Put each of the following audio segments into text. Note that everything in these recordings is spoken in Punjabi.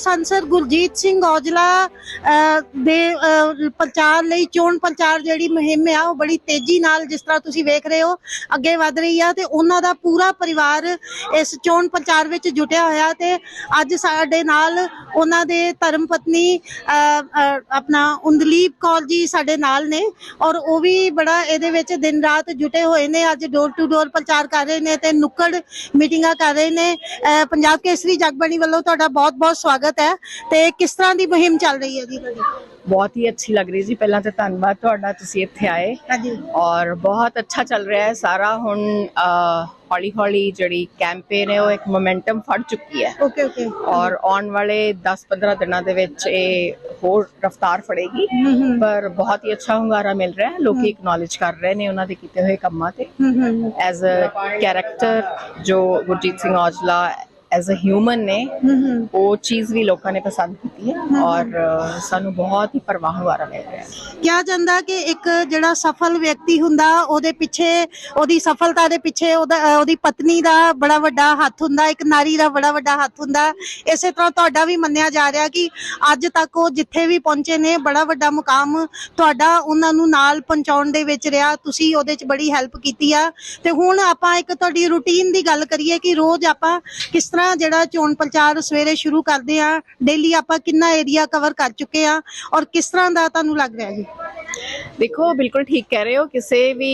ਸੰਸਦ ਗੁਰਜੀਤ ਸਿੰਘ ਔਜਲਾ ਦੇ ਪ੍ਰਚਾਰ ਲਈ, ਚੋਣ ਪ੍ਰਚਾਰ ਜਿਹੜੀ ਮੁਹਿੰਮ ਆ, ਉਹ ਬੜੀ ਤੇਜ਼ੀ ਨਾਲ ਜਿਸ ਤਰ੍ਹਾਂ ਤੁਸੀਂ ਵੇਖ ਰਹੇ ਹੋ, ਅੱਗੇ ਵਧ ਰਹੀ ਆ ਤੇ ਉਹਨਾਂ ਦਾ ਪੂਰਾ ਪਰਿਵਾਰ ਇਸ ਚੋਣ ਪ੍ਰਚਾਰ ਵਿੱਚ ਜੁਟਿਆ ਹੋਇਆ ਤੇ ਅੱਜ ਸਾਡੇ ਨਾਲ ਉਹਨਾਂ ਦੇ ਧਰਮ ਪਤਨੀ ਆਪਣਾ ਉਂਦਲੀਪ ਕੌਰ ਜੀ ਸਾਡੇ ਨਾਲ ਨੇ ਔਰ ਉਹ ਵੀ ਬੜਾ ਇਹਦੇ ਵਿੱਚ ਦਿਨ ਰਾਤ ਜੁਟੇ ਹੋਏ ਨੇ, ਅੱਜ ਡੋਰ ਟੂ ਡੋਰ ਪ੍ਰਚਾਰ ਕਰ ਰਹੇ ਨੇ ਤੇ ਨੁੱਕੜ ਮੀਟਿੰਗਾਂ ਕਰ ਰਹੇ ਨੇ। ਪੰਜਾਬ ਕੇਸਰੀ ਜਗਬਾਣੀ ਵੱਲੋਂ ਤੁਹਾਡਾ ਬਹੁਤ-ਬਹੁਤ ਸਵਾਗਤ ਹੈ ਤੇ ਕਿਸ ਤਰ੍ਹਾਂ ਦੀ ਮੁਹਿੰਮ ਚੱਲ ਰਹੀ ਹੈ ਜੀ ਤੁਹਾਡੀ? ਬਹੁਤ ਹੀ ਅੱਛੀ ਲੱਗ ਰਹੀ ਜੀ। ਪਹਿਲਾਂ ਤਾਂ ਧੰਨਵਾਦ ਤੁਹਾਡਾ ਤੁਸੀਂ ਇੱਥੇ ਆਏ। ਹਾਂਜੀ। ਔਰ ਬਹੁਤ ਅੱਛਾ ਚੱਲ ਰਿਹਾ ਹੈ। ਸਾਰਾ ਹੁਣ ਹੌਲੀ ਹੌਲੀ ਜਿਹੜੀ ਕੈਂਪੇਨ ਹੈ ਉਹ ਇੱਕ ਮੋਮੈਂਟਮ ਫੜ ਚੁੱਕੀ ਹੈ। ਓਕੇ ਓਕੇ ਔਰ ਆਉਣ ਵਾਲੇ 10-15 ਦਿਨਾਂ ਦੇ ਵਿੱਚ ਇਹ ਹੋਰ ਰਫਤਾਰ ਫੜੇਗੀ। ਪਰ ਬਹੁਤ ਹੀ ਅੱਛਾ ਹੁੰਗਾਰਾ ਮਿਲ ਰਿਹਾ ਹੈ। ਲੋਕੀ ਇਕਨੋਲਜ ਕਰ ਰਹੇ ਨੇ ਉਹਨਾਂ ਦੇ ਕੀਤੇ ਹੋਏ ਕੰਮਾਂ ਤੇ। ਐਜ਼ ਅ ਕੈਰੈਕਟਰ ਜੋ Gurjeet Singh Aujla as a human ਨੇ ਉਹ ਚੀਜ਼ ਵੀ ਲੋਕਾਂ ਨੇ ਪਸੰਦ ਕੀਤੀ ਹੈ ਔਰ ਸਾਨੂੰ ਬਹੁਤ ਹੀ ਪਰਵਾਹ ਹੁੰਗਾਰਾ ਮਿਲ ਰਿਹਾ ਹੈ। ਕਿਹਾ ਜਾਂਦਾ ਕਿ ਇੱਕ ਜਿਹੜਾ ਸਫਲ ਵਿਅਕਤੀ ਹੁੰਦਾ ਉਹਦੇ ਪਿੱਛੇ ਉਹਦੀ ਸਫਲਤਾ ਦੇ ਪਿੱਛੇ ਉਹਦੀ ਪਤਨੀ ਦਾ ਬੜਾ ਵੱਡਾ ਹੱਥ ਹੁੰਦਾ ਇੱਕ ਨਾਰੀ ਦਾ ਬੜਾ ਵੱਡਾ ਹੱਥ ਹੁੰਦਾ। ਇਸੇ ਤਰ੍ਹਾਂ ਤੁਹਾਡਾ ਵੀ ਮੰਨਿਆ ਜਾ ਰਿਹਾ ਕਿ ਅੱਜ ਤੱਕ ਉਹ ਜਿੱਥੇ ਵੀ ਪਹੁੰਚੇ ਨੇ ਬੜਾ ਵੱਡਾ ਮੁਕਾਮ ਤੁਹਾਡਾ ਉਹਨਾਂ ਨੂੰ ਨਾਲ ਪਹੁੰਚਾਉਣ ਦੇ ਵਿੱਚ ਰਿਹਾ। ਤੁਸੀਂ ਉਹਦੇ 'ਚ ਬੜੀ ਹੈਲਪ ਕੀਤੀ ਆ। ਤੇ ਹੁਣ ਆਪਾਂ ਇੱਕ ਤੁਹਾਡੀ ਰੂਟੀਨ ਦੀ ਗੱਲ ਕਰੀਏ ਕਿ ਰੋਜ਼ ਆਪਾਂ ਕਿਸ ਤਰ੍ਹਾਂ ਜਿਹੜਾ ਚੋਣ ਪ੍ਰਚਾਰ ਸਵੇਰੇ ਸ਼ੁਰੂ ਕਰਦੇ ਆ ਡੇਲੀ ਆਪਾਂ ਕਿੰਨਾ ਏਰੀਆ ਕਵਰ ਕਰ ਚੁੱਕੇ ਆ ਔਰ ਕਿਸ ਤਰ੍ਹਾਂ ਦਾ ਤੁਹਾਨੂੰ ਲੱਗ ਰਿਹਾ ਜੀ? ਦੇਖੋ ਬਿਲਕੁਲ ਠੀਕ ਕਹਿ ਰਹੇ ਹੋ ਕਿਸੇ ਵੀ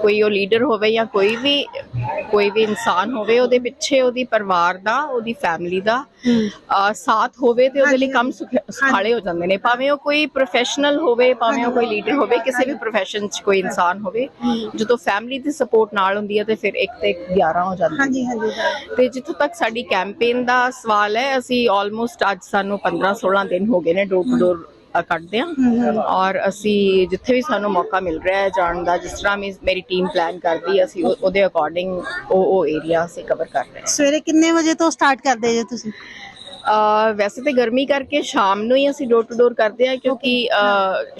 ਕੋਈ ਉਹ ਲੀਡਰ ਹੋਵੇ ਜਾਂ ਕੋਈ ਵੀ ਕੋਈ ਵੀ ਇਨਸਾਨ ਹੋਵੇ ਉਹਦੇ ਪਿੱਛੇ ਉਹਦੀ ਪਰਿਵਾਰ ਦਾ ਉਹਦੀ ਫੈਮਿਲੀ ਦਾ ਸਾਥ ਹੋਵੇ ਤੇ ਉਹਦੇ ਲਈ ਕੰਮ ਸੁਖ- ਸੁਖਾਲੇ ਹੋ ਜਾਂਦੇ ਨੇ। ਭਾਵੇਂ ਉਹ ਕੋਈ ਪ੍ਰੋਫੈਸ਼ਨਲ ਹੋਵੇ ਭਾਵੇਂ ਉਹ ਕੋਈ ਲੀਡਰ ਹੋਵੇ ਕਿਸੇ ਵੀ profession 'ਚ ਕੋਈ ਇਨਸਾਨ ਹੋਵੇ ਜਦੋਂ ਫੈਮਿਲੀ ਦੀ ਸਪੋਰਟ ਨਾਲ ਹੁੰਦੀ ਹੈ ਤੇ ਫਿਰ ਇੱਕ ਤੇ ਇੱਕ 11 ਹੋ ਜਾਂਦੀ ਹੈ ਹਾਂਜੀ ਹਾਂਜੀ। ਤੇ ਜਿੱਥੋਂ ਤੱਕ ਸਾਡੀ ਕੈਂਪੇਨ ਦਾ ਸਵਾਲ ਹੈ ਅਸੀਂ ਆਲਮੋਸਟ ਅੱਜ ਸਾਨੂੰ 15 16 ਦਿਨ ਹੋ ਗਏ ਨੇ ਡੋਰ ਟੂ ਡੋਰ ਕੱਢਦੇ ਹਾਂ। ਔਰ ਅਸੀਂ ਜਿੱਥੇ ਵੀ ਸਾਨੂੰ ਮੌਕਾ ਮਿਲ ਰਿਹਾ ਹੈ ਜਾਣ ਦਾ, ਜਿਸ ਤਰ੍ਹਾਂ ਵੀ ਮੇਰੀ ਟੀਮ ਪਲਾਨ ਕਰਦੀ ਹੈ, ਅਸੀਂ ਉਹ- ਉਹਦੇ ਅਕੋਰਡਿੰਗ ਉਹ ਉਹ ਏਰੀਆ ਅਸੀਂ ਕਵਰ ਕਰ ਰਹੇ ਸਵੇਰੇ ਕਿੰਨੇ ਵਜੇ ਤੋਂ ਸਟਾਰਟ ਕਰਦੇ ਜੇ ਤੁਸੀਂ? ਵੈਸੇ ਤੇ ਗਰਮੀ ਕਰਕੇ ਸ਼ਾਮ ਨੂੰ ਹੀ ਅਸੀਂ ਡੋਰ ਟੂ ਡੋਰ ਕਰਦੇ ਹਾਂ ਕਿਉਂਕਿ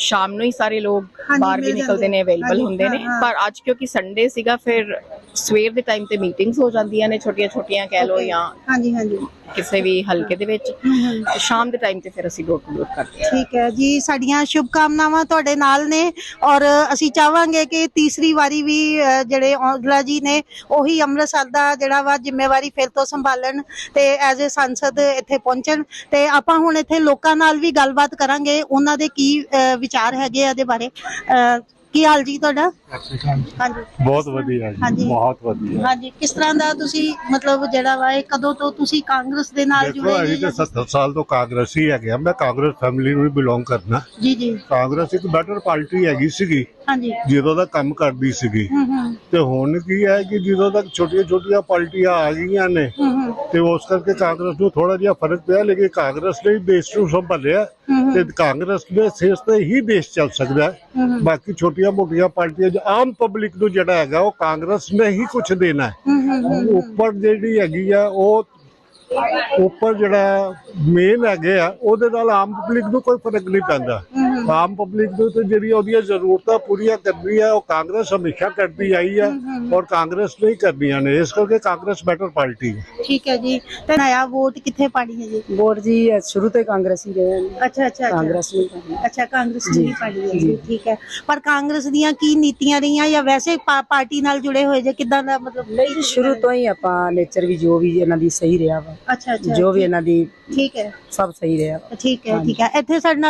ਸ਼ਾਮ ਨੂੰ ਹੀ ਸਾਰੇ ਲੋਕ ਬਾਹਰ ਵੀ ਨਿਕਲਦੇ ਨੇ ਅਵੇਲੇਬਲ ਹੁੰਦੇ ਨੇ। ਪਰ ਅੱਜ ਕਿਉਂਕਿ ਸੰਡੇ ਸੀਗਾ ਫਿਰ ਸਵੇਰ ਦੇ ਟਾਈਮ ਤੇ ਮੀਟਿੰਗਸ ਹੋ ਜਾਂਦੀਆਂ ਨੇ ਛੋਟੀਆਂ ਛੋਟੀਆਂ ਕਹਿ ਲਓ ਜਾਂ ਹਾਂਜੀ ਹਾਂਜੀ। ਕਿਸੇ ਵੀ ਹਲਕੇ ਦੇ ਵਿੱਚ। ਸ਼ਾਮ ਦੇ ਟਾਈਮ ਤੇ ਫਿਰ ਅਸੀਂ ਡੋਰ ਟੂ ਡੋਰ ਕਰਦੇ ਹਾਂ। ਠੀਕ ਹੈ ਜੀ ਸਾਡੀਆਂ ਸ਼ੁਭ ਕਾਮਨਾਵਾਂ ਤੁਹਾਡੇ ਨਾਲ ਨੇ ਔਰ ਅਸੀਂ ਚਾਹਾਂਗੇ ਕਿ ਤੀਸਰੀ ਵਾਰੀ ਵੀ ਜਿਹੜੇ ਔਜਲਾ ਜੀ ਨੇ ਉਹੀ ਅੰਮ੍ਰਿਤਸਰ ਦਾ ਜਿਹੜਾ ਵਾ ਜ਼ਿੰਮੇਵਾਰੀ ਫਿਰ ਤੋਂ ਸੰਭਾਲਣ ਤੇ ਐਜ਼ ਅ ਸੰਸਦ ਇੱਥੇ ਪਹੁੰਚਣ ਤੇ ਆਪਾਂ ਹੁਣ ਇੱਥੇ ਲੋਕਾਂ ਨਾਲ ਵੀ ਗੱਲਬਾਤ ਕਰਾਂਗੇ ਉਹਨਾਂ ਦੇ ਕੀ ਵਿਚਾਰ ਹੈਗੇ ਆ ਇਹਦੇ ਬਾਰੇ। ਕੀ ਹਾਲ ਜੀ ਤੁਹਾਡਾ? ਹਾਂਜੀ। ਬਹੁਤ ਵਧੀਆ। ਜੀ ਬਹੁਤ ਵਧੀਆ। ਹਾਂਜੀ ਕਿਸ ਤਰ੍ਹਾਂ ਦਾ ਤੁਸੀਂ ਮਤਲਬ ਜਿਹੜਾ ਵਾ ਇਹ ਕਦੋਂ ਤੋਂ ਤੁਸੀਂ ਕਾਂਗਰਸ ਦੇ ਨਾਲ ਜੁੜੇ ਅਸੀਂ ਜੀ ਤਾਂ 70 ਸਾਲ ਤੋਂ ਕਾਂਗਰਸੀ ਹੈਗੇ ਆ। ਮੈਂ ਕਾਂਗਰਸ ਫੈਮਿਲੀ ਨੂੰ ਬਿਲੋਂਗ ਕਰਨਾ। ਜੀ ਜੀ। ਕਾਂਗਰਸ ਇੱਕ ਬੈਟਰ ਪਾਰਟੀ ਹੈਗੀ ਸੀਗੀ। ਹਾਂਜੀ। ਜਦੋਂ ਦਾ ਕੰਮ ਕਰਦੀ ਸੀਗੀ। ਹੂੰ ਹੂੰ। ਤੇ ਹੁਣ ਕੀ ਹੈ ਕਿ ਜਦੋਂ ਤੱਕ ਛੋਟੀਆਂ ਛੋਟੀਆਂ ਪਾਰਟੀਆਂ ਆ ਗਈਆਂ ਨੇ ਹੂੰ ਹੂੰ। ਤੇ ਉਸ ਕਰਕੇ ਕਾਂਗਰਸ ਨੂੰ ਥੋੜਾ ਜਿਹਾ ਫ਼ਰਕ ਪਿਆ ਲੇਕਿਨ ਕਾਂਗਰਸ ਨੇ ਦੇਸ਼ ਨੂੰ ਸੰਭਾਲਿਆ ਤੇ ਕਾਂਗਰਸ ਦੇ ਸਿਰ ਤੇ ਹੀ ਦੇਸ਼ ਚੱਲ ਸਕਦਾ ਹੈ। ਬਾਕੀ ਛੋਟੀਆਂ ਮੋਟੀਆਂ ਪਾਰਟੀਆਂ ਜੋ ਆਮ ਪਬਲਿਕ ਨੂੰ ਜਿਹੜਾ ਹੈਗਾ ਉਹ ਕਾਂਗਰਸ ਨੇ ਹੀ ਕੁਝ ਦੇਣਾ ਹੂੰ। ਉੱਪਰ ਜਿਹੜੀ ਹੈਗੀ ਆ ਉਹ ਉੱਪਰ ਜਿਹੜਾ ਮੇਨ ਹੈਗੇ ਆ ਉਹਦੇ ਨਾਲ ਆਮ ਪਬਲਿਕ ਨੂੰ ਕੋਈ ਫ਼ਰਕ ਨਹੀਂ ਪੈਂਦਾ। ਆਮ ਪਬਲਿਕ ਨੂੰ ਤੇ ਜਿਹੜੀ ਉਹਦੀਆਂ ਜ਼ਰੂਰਤਾਂ ਪੂਰੀਆਂ ਕਰਨੀ ਆ ਉਹ ਕਾਂਗਰਸ ਹਮੇਸ਼ਾ ਕਰਦੀ ਆਈ ਆ ਔਰ ਕਾਂਗਰਸ ਨੇ ਹੀ ਕਰਨੀਆਂ ਨੇ। ਇਸ ਕਰਕੇ ਕਾਂਗਰਸ ਬੈਟਰ ਪਾਰਟੀ ਹੈ। ਠੀਕ ਹੈ ਜੀ। ਤੇ ਨया ਵੋਟ ਕਿੱਥੇ ਪਾਣੀ ਹੈ ਜੀ? ਵੋਟ ਜੀ ਇਹ ਸ਼ੁਰੂ ਤੋਂ ਹੀ ਕਾਂਗਰਸੀ ਰਹੇ ਨੇ। ਅੱਛਾ ਅੱਛਾ ਅੱਛਾ। ਕਾਂਗਰਸ ਨੂੰ ਕਰਨੀ। ਅੱਛਾ ਕਾਂਗਰਸ ਦੀ ਪਾਣੀ ਹੈ ਜੀ। ਠੀਕ ਹੈ। ਪਰ ਕਾਂਗਰਸ ਦੀਆਂ ਕੀ ਨੀਤੀਆਂ ਰਹੀਆਂ ਜਾਂ ਵੈਸੇ ਪਾ- ਪਾਰਟੀ ਨਾਲ ਜੁੜੇ ਹੋਏ ਜੇ ਕਿਦਾਂ ਦਾ ਮਤਲਬ ਨਹੀਂ ਸ਼ੁਰੂ ਤੋਂ ਹੀ ਆਪਾਂ ਨੇਚਰ ਵੀ ਜੋ ਵੀ ਇਹਨਾਂ ਦੀ ਸਹੀ ਰਿਹਾ ਵਾ। ਅੱਛਾ ਅੱਛਾ ਜੋ ਵੀ ਇਹਨਾਂ ਦੀ ਠੀਕ ਹੈ। ਸਭ ਸਹੀ ਰਿਹਾ ਵਾ। ਠੀਕ ਹੈ ਠੀਕ ਹੈ। ਇੱਥੇ ਸਾਡੇ ਨਾਲ